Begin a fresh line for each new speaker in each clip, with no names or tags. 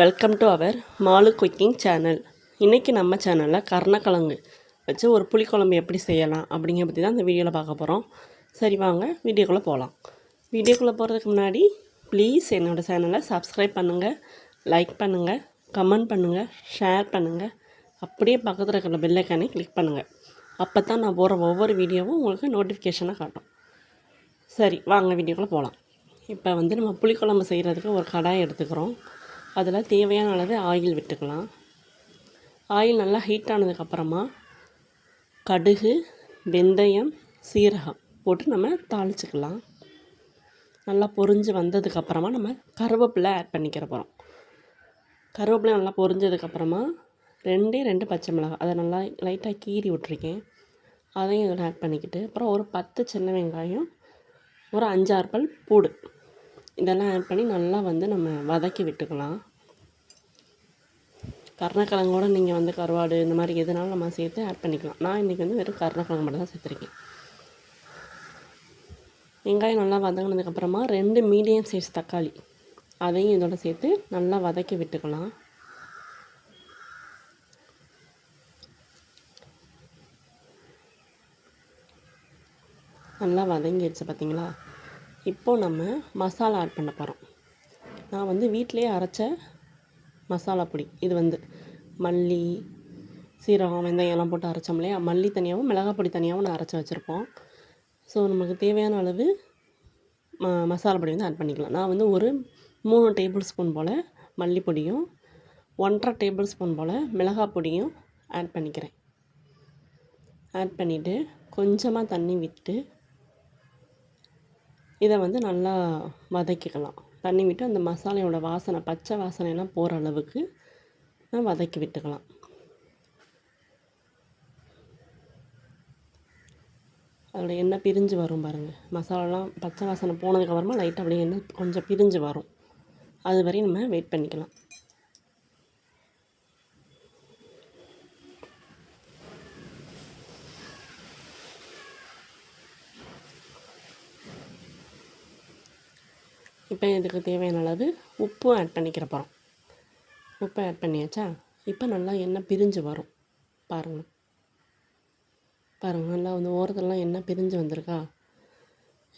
Welcome to our Malu cooking channel இன்றைக்கி நம்ம சேனலில் கருணக்கிழங்கு வச்சு ஒரு புளிக்குழம்பு எப்படி செய்யலாம் அப்படிங்கிற பற்றி தான் இந்த வீடியோவில் பார்க்க போகிறோம் சரி வாங்க வீடியோக்குள்ளே போகலாம் வீடியோக்குள்ளே போகிறதுக்கு முன்னாடி ப்ளீஸ் என்னோடய சேனலை சப்ஸ்கிரைப் பண்ணுங்கள் லைக் பண்ணுங்கள் கமெண்ட் பண்ணுங்கள் ஷேர் பண்ணுங்கள் அப்படியே பக்கத்தில் இருக்கிற பெல்லைக்கானே கிளிக் பண்ணுங்கள் அப்போ தான் நான் போகிற ஒவ்வொரு வீடியோவும் உங்களுக்கு நோட்டிஃபிகேஷனாக காட்டும். சரி வாங்க வீடியோக்குள்ளே போகலாம் இப்போ வந்து நம்ம புளிக்குழம்பு செய்கிறதுக்கு ஒரு கடாய் எடுத்துக்கிறோம். அதில் தேவையான அளவு ஆயில் விட்டுக்கலாம். ஆயில் நல்லா ஹீட் ஆனதுக்கப்புறமா கடுகு வெந்தயம் சீரகம் போட்டு நம்ம தாளிச்சுக்கலாம். நல்லா பொரிஞ்சு வந்ததுக்கப்புறமா நம்ம கருவேப்பிலை ஆட் பண்ணிக்கிற போகிறோம் கருவேப்பிலை நல்லா பொரிஞ்சதுக்கப்புறமா ரெண்டே ரெண்டு பச்சை மிளகாய் அதை நல்லா லைட்டாக கீறி விட்ருக்கேன் அதையும் இதில் ஆட் பண்ணிக்கிட்டு அப்புறம் ஒரு பத்து சின்ன வெங்காயம் ஒரு அஞ்சாறு பல் பூடு இதெல்லாம் ஆட் பண்ணி நல்லா வந்து நம்ம வதக்கி விட்டுக்கலாம். கருணக்கிழங்கோட நீங்கள் வந்து கருவாடு இந்த மாதிரி எதுனாலும் நம்ம சேர்த்து ஆட் பண்ணிக்கலாம். நான் இன்றைக்கி வந்து வெறும் கருணக்கிழங்கு மட்டும் தான் சேர்த்துருக்கேன். வெங்காயம் நல்லா வதங்கினதுக்கப்புறமா ரெண்டு மீடியம் சைஸ் தக்காளி. அதையும் இதோட சேர்த்து நல்லா வதக்கி விட்டுக்கலாம். நல்லா வதங்கிடுச்சு பார்த்தீங்களா இப்போது நம்ம மசாலா ஆட் பண்ண போகிறோம் நான் வந்து வீட்டிலேயே அரைச்ச மசாலா பொடி. இது வந்து மல்லி சீரகம் வெந்தயம் எல்லாம் போட்டு அரைச்சோம் இல்லையா? மல்லி தனியாகவும் மிளகாய் பொடி தனியாகவும் நான் அரைச்சி வச்சுருப்போம். ஸோ நமக்கு தேவையான அளவு ம மசாலா பொடி வந்து ஆட் பண்ணிக்கலாம். நான் வந்து ஒரு மூணு டேபிள் ஸ்பூன் போல் மல்லி பொடியும் ஒன்றரை டேபிள் ஸ்பூன் போல் மிளகாய் பொடியும் ஆட் பண்ணிக்கிறேன். ஆட் பண்ணிவிட்டு கொஞ்சமாக தண்ணி விட்டு இதை வந்து நல்லா வதக்கிக்கலாம். தண்ணி விட்டு அந்த மசாலையோட வாசனை பச்சை வாசனைலாம் போகிற அளவுக்கு நான் வதக்கி விட்டுக்கலாம். அதோட எண்ணெய் பிரிஞ்சு வரும் பாருங்கள் மசாலாலாம் பச்சை வாசனை போனதுக்கப்புறமா லைட்டாக அப்படியே எண்ணெய் கொஞ்சம் பிரிஞ்சு வரும். அது வரையும் நம்ம வெயிட் பண்ணிக்கலாம். இப்போ இதுக்கு தேவையான அளவு உப்பும் ஆட் பண்ணிக்கிற போகிறோம் உப்பு ஆட் பண்ணியாச்சா? இப்போ நல்லா எண்ணெய் பிரிஞ்சு வரும். பாருங்கள் பாருங்கள் நல்லா வந்து ஓரத்துலலாம் எண்ணெய் பிரிஞ்சு வந்திருக்கா?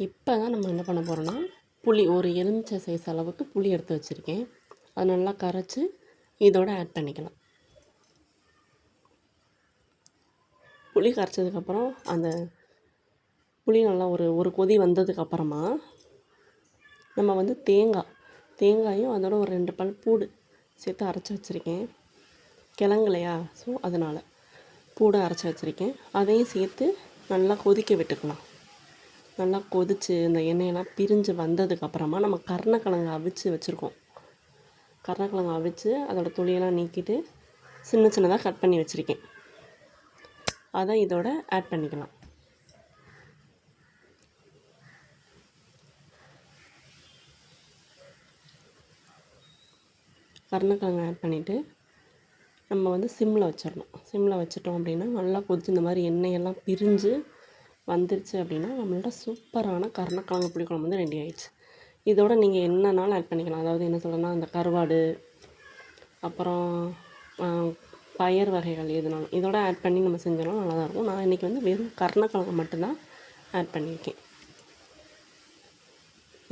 இப்போ தான் நம்ம என்ன பண்ண போகிறோன்னா புளி ஒரு எலுமிச்சை சைஸ் அளவுக்கு புளி எடுத்து வச்சுருக்கேன். அது நல்லா கரைச்சி இதோடு ஆட் பண்ணிக்கலாம். புளி கரைச்சதுக்கப்புறம் அந்த புளி நல்லா ஒரு ஒரு கொதி வந்ததுக்கப்புறமா நம்ம வந்து தேங்காய் தேங்காயும் அதோட ஒரு ரெண்டு பல் பூடு சேர்த்து அரைச்சி வச்சுருக்கேன். கிழங்குலையா? ஸோ அதனால் பூடு அரைச்சி வச்சுருக்கேன். அதையும் சேர்த்து நல்லா கொதிக்க விட்டுக்கலாம். நல்லா கொதித்து இந்த எண்ணெயெல்லாம் பிரிஞ்சு வந்ததுக்கப்புறமா நம்ம கருணக்கிழங்கு அவிச்சு வச்சுருக்கோம். கருணக்கிழங்கு அவிச்சு அதோடய துளியெல்லாம் நீக்கிட்டு சின்ன சின்னதாக கட் பண்ணி வச்சுருக்கேன். அதை இதோட ஆட் பண்ணிக்கலாம். கருணக்கிழங்கு ஆட் பண்ணிவிட்டு நம்ம வந்து சிம்மில் வச்சிடணும் சிம்மில் வச்சிட்டோம் அப்படின்னா நல்லா கொதிச்சு இந்த மாதிரி எண்ணெயெல்லாம் பிரிஞ்சு வந்துருச்சு அப்படின்னா நம்மளோட சூப்பரான கருணக்கிழங்கு புளிக்குழம்பு வந்து ரெடி ஆகிடுச்சு இதோட நீங்கள் என்னன்னாலும் ஆட் பண்ணிக்கலாம். அதாவது என்ன சொல்கிறேன்னா அந்த கருவாடு அப்புறம் பயர் வகைகள் எதுனாலும் இதோட ஆட் பண்ணி நம்ம செஞ்சோம்னா நல்லா தான் இருக்கும். நான் இன்றைக்கி வந்து வெறும் கருணக்கிழங்கு மட்டும்தான் ஆட் பண்ணியிருக்கேன்.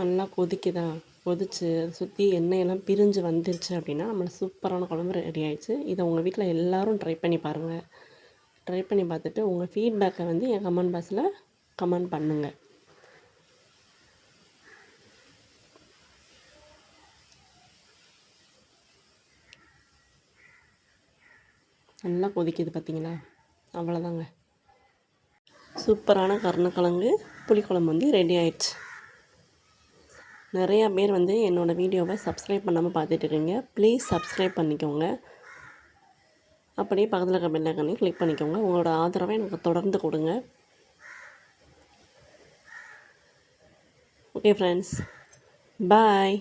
நல்லா கொதிக்குதா? கொதித்து சுற்றி எண்ணெயெல்லாம் பிரிஞ்சு வந்துருச்சு அப்படின்னா நம்மளுக்கு சூப்பரான குழம்பு ரெடி ஆகிடுச்சு இதை உங்கள் வீட்டில் எல்லோரும் ட்ரை பண்ணி பாருங்கள் ட்ரை பண்ணி பார்த்துட்டு உங்கள் ஃபீட்பேக்கை வந்து என் கமெண்ட் பாக்ஸில் கமெண்ட் பண்ணுங்கள் நல்லா கொதிக்குது பார்த்தீங்களா அவ்வளோதாங்க சூப்பரான கருணக்கிழங்கு புளிக்குழம்பு வந்து ரெடி ஆயிடுச்சு. நிறையா பேர் வந்து என்னோடய வீடியோவை சப்ஸ்கிரைப் பண்ணாமல் பார்த்துட்டு இருக்கீங்க ப்ளீஸ் சப்ஸ்கிரைப் பண்ணிக்கோங்க. அப்படியே பக்கத்தில் இருக்க பெல்லைக்கனையும் கிளிக் பண்ணிக்கோங்க. உங்களோட ஆதரவை எனக்கு தொடர்ந்து கொடுங்க. Okay friends bye